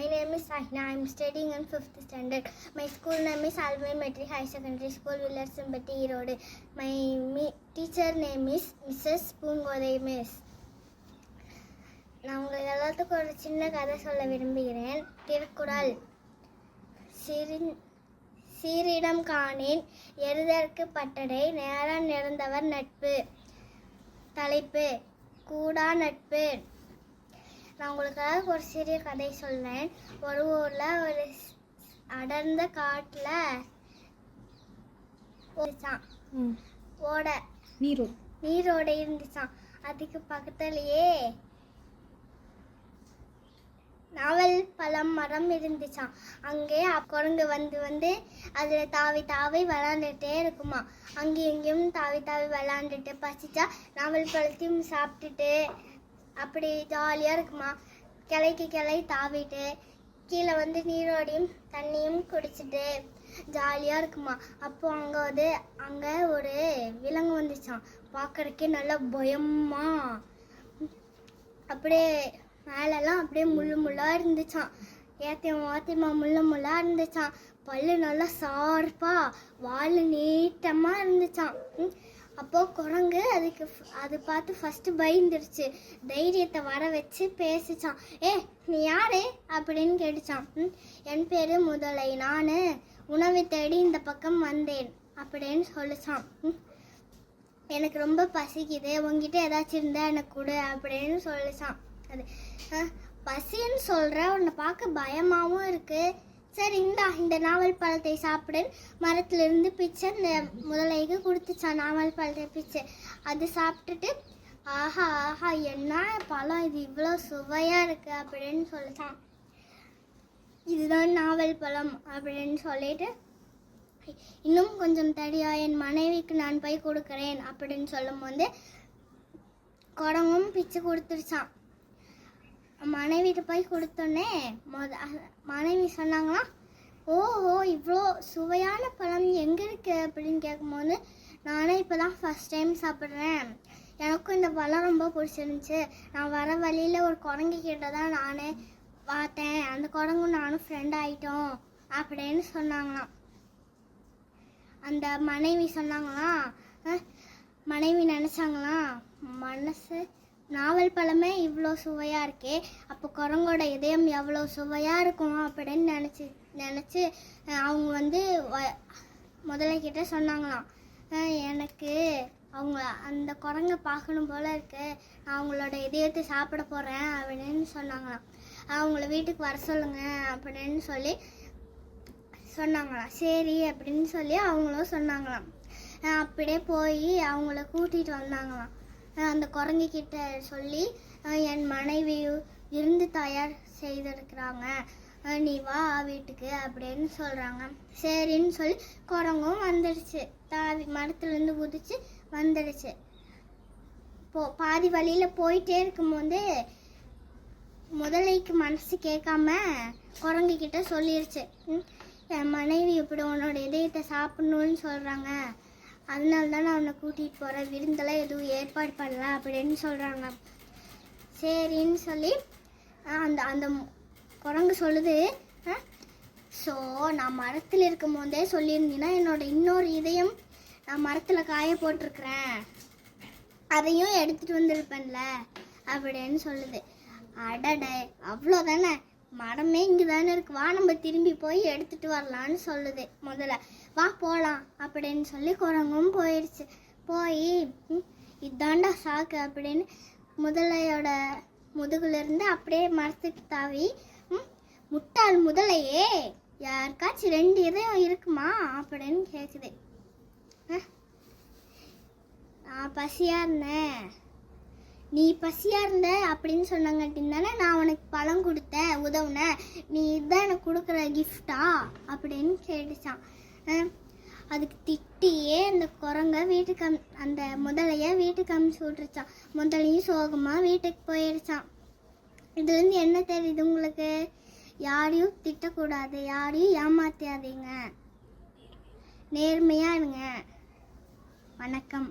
My name is Sahina. I am studying in 5th standard. My school name is Alvin Metri High Secondary School, Villarsambetti, Road. My me- teacher name is Mrs. Pungoday Miss. நான் உங்கள் எல்லாத்துக்கும் ஒரு சின்ன கதை சொல்ல விரும்புகிறேன் திருக்குறள் சிறின் சீரிடம் காணேன் எருதற்கு பட்டடை நேரம் நிறந்தவர் நட்பு தலைப்பு கூடா நட்பு நான் உங்களுக்காக ஒரு சிறிய கதை சொல்றேன். ஒரு ஊர்ல ஒரு அடர்ந்த காட்டுல இருந்துச்சான் ம். ஓட. நீரோ நீரோட இருந்துச்சான் அதுக்கு பக்கத்துலயே நாவல் பழம் மரம் இருந்துச்சாம். அங்கே குரங்கு வந்து வந்து அதில் தாவி தாவி விளாண்டுட்டே இருக்குமா. அங்கேயும் இங்கேயும் தாவி தாவி விளாண்டுட்டு பசிச்சா நாவல் பழத்தையும் சாப்பிட்டுட்டு அப்படி ஜாலியாக இருக்குமா? கிளைக்கு கிளை தாவிட்டு கீழே வந்து நீரோடையும் தண்ணியும் குடிச்சிட்டு ஜாலியாக இருக்குமா? அப்போ அங்கே வந்து அங்கே ஒரு விலங்கு வந்துச்சான் பார்க்குறக்கே நல்லா பயமா. அப்படியே மேலெல்லாம் அப்படியே முள்ளு முள்ளாக இருந்துச்சான் ஏத்தியமா வாத்தியமா முள்ளு முள்ளா இருந்துச்சான் பல்லு நல்லா ஷார்ப்பா வால் நீட்டமாக இருந்துச்சான் அப்போது அப்போ குரங்கு அதுக்கு அது பார்த்து ஃபஸ்ட்டு பயந்துருச்சு. தைரியத்தை வர வச்சு பேசிச்சான். ஏ நீ யாரு? அப்படின்னு கேட்டுச்சான். என் பேரு முதலை. நான் உணவை தேடி இந்த பக்கம் வந்தேன். அப்படின்னு சொல்லிச்சான். எனக்கு ரொம்ப பசிக்குது. உங்ககிட்ட ஏதாச்சும் இருந்தா எனக்கு கொடு. அப்படின்னு சொல்லிச்சான். அது பசின்னு சொல்கிற உன்னை பார்க்க பயமாகவும் இருக்குது சரி இந்தா இந்த நாவல் பழத்தை சாப்பிடு. மரத்திலிருந்து பிச்சை இந்த முதலைக்கு கொடுத்துச்சான் நாவல் பழத்தை பிச்சை. அது சாப்பிட்டுட்டு ஆஹா ஆஹா என்ன பழம் இது? இவ்வளோ சுவையாக இருக்குது அப்படின்னு சொல்லிட்டான். இதுதான் நாவல் பழம் அப்படின்னு சொல்லிட்டு இன்னும் கொஞ்சம் தடியா என் மனைவிக்கு நான் போய் கொடுக்குறேன் அப்படின்னு சொல்லும்போது குடமும் பிச்சு கொடுத்துருச்சான் மனைவிட்டு போய் கொடுத்தோன்னே மொத மனைவி சொன்னாங்களாம் ஓஹோ இவ்வளோ சுவையான பழம் எங்கே இருக்கு? அப்படின்னு கேட்கும்போது நானே இப்போ தான் ஃபஸ்ட் டைம் சாப்பிட்றேன். எனக்கும் இந்த பழம் ரொம்ப பிடிச்சிருந்துச்சு. நான் வர வழியில் ஒரு குரங்கு கிட்ட தான் நானே பார்த்தேன். அந்த குரங்கும் நானும் ஃப்ரெண்ட் ஆகிட்டோம் அப்படின்னு சொன்னாங்களாம். அந்த மனைவி சொன்னாங்களாம் மனைவி நினச்சாங்களாம் மனசு நாவல் பழமே இவ்வளோ சுவையாக இருக்கே அப்போ குரங்கோட இதயம் எவ்வளோ சுவையாக இருக்கும் அப்படின்னு நினச்சி நினச்சி அவங்க வந்து வ- முதலைக்கிட்ட சொன்னாங்களாம். எனக்கு அவங்க அந்த குரங்கை பார்க்கணும் போல இருக்கு நான் அவங்களோட இதயத்தை சாப்பிட போகிறேன் அப்படின்னு சொன்னாங்களாம். அவங்கள வீட்டுக்கு வர சொல்லுங்க அப்படின்னு சொல்லி சொன்னாங்களாம். சரி அப்படின்னு சொல்லி அவங்களும் சொன்னாங்களாம். அப்படியே போய் அவங்கள கூட்டிகிட்டு வந்தாங்களாம். அந்த குரங்கு கிட்ட சொல்லி என் மனைவி இருந்து தயார் செய்திருக்கிறாங்க. நீ வா வீட்டுக்கு அப்படின்னு சொல்கிறாங்க சரின்னு சொல்லி குரங்கும் வந்துடுச்சு. தாவி மரத்துலேருந்து குதிச்சு வந்துடுச்சு. போ பாதி வழியில் போயிட்டே இருக்கும்போது முதலைக்கு மனசு கேட்காம குரங்கு கிட்ட சொல்லிருச்சு. என் மனைவி இப்படி உன்னோட இதயத்தை சாப்பிடணும்னு சொல்கிறாங்க அதனால தான் நான் உன்னை கூட்டிட்டு விருந்தெல்லாம் எதுவும் ஏற்பாடு பண்ணல அப்படின்னு சொல்கிறாங்க சரின்னு சொல்லி அந்த அந்த குரங்கு சொல்லுது. ஸோ நான் மரத்தில் இருக்கும் போதே சொல்லியிருந்தீங்கன்னா என்னோட இன்னொரு இதயம் நான் மரத்தில் காய போட்டிருக்கிறேன். அதையும் எடுத்துகிட்டு வந்திருப்பேன்ல அப்படின்னு சொல்லுது. அடட அவ்வளோதானே மரமே இங்கே தானே இருக்கு. வா நம்ம திரும்பி போய் எடுத்துட்டு வரலான்னு சொல்லுது. முதல்ல வா போகலாம் அப்படின்னு சொல்லி குரங்கும் போயிடுச்சு போய் இதாண்டா சாக்கு அப்படின்னு முதலையோட முதுகுலேருந்து அப்படியே மரத்துக்கு தாவி முட்டாள் முதலையே யாருக்காச்சும் ரெண்டு இதயம் இருக்குமா அப்படின்னு கேட்குது நான் பசியாக இருந்தேன். நீ பசியாக இருந்த அப்படின்னு சொன்னாங்கட்டின் தானே நான் உனக்கு பழம் கொடுத்தேன் உதவுனேன் நீ இதான் எனக்கு கொடுக்குற கிஃப்டா அப்படின்னு கேட்டுச்சான் அதுக்கு திட்டியே அந்த குரங்க வீட்டுக்கு அம் அந்த முதலைய வீட்டுக்கு அமுச்சு விட்டுருச்சான் முதலையும் சோகமாக வீட்டுக்கு போயிடுச்சான் இதுலேருந்து என்ன தெரியுது உங்களுக்கு? யாரையும் திட்டக்கூடாது யாரையும் ஏமாத்தாதீங்க நேர்மையாக இருங்க. வணக்கம்.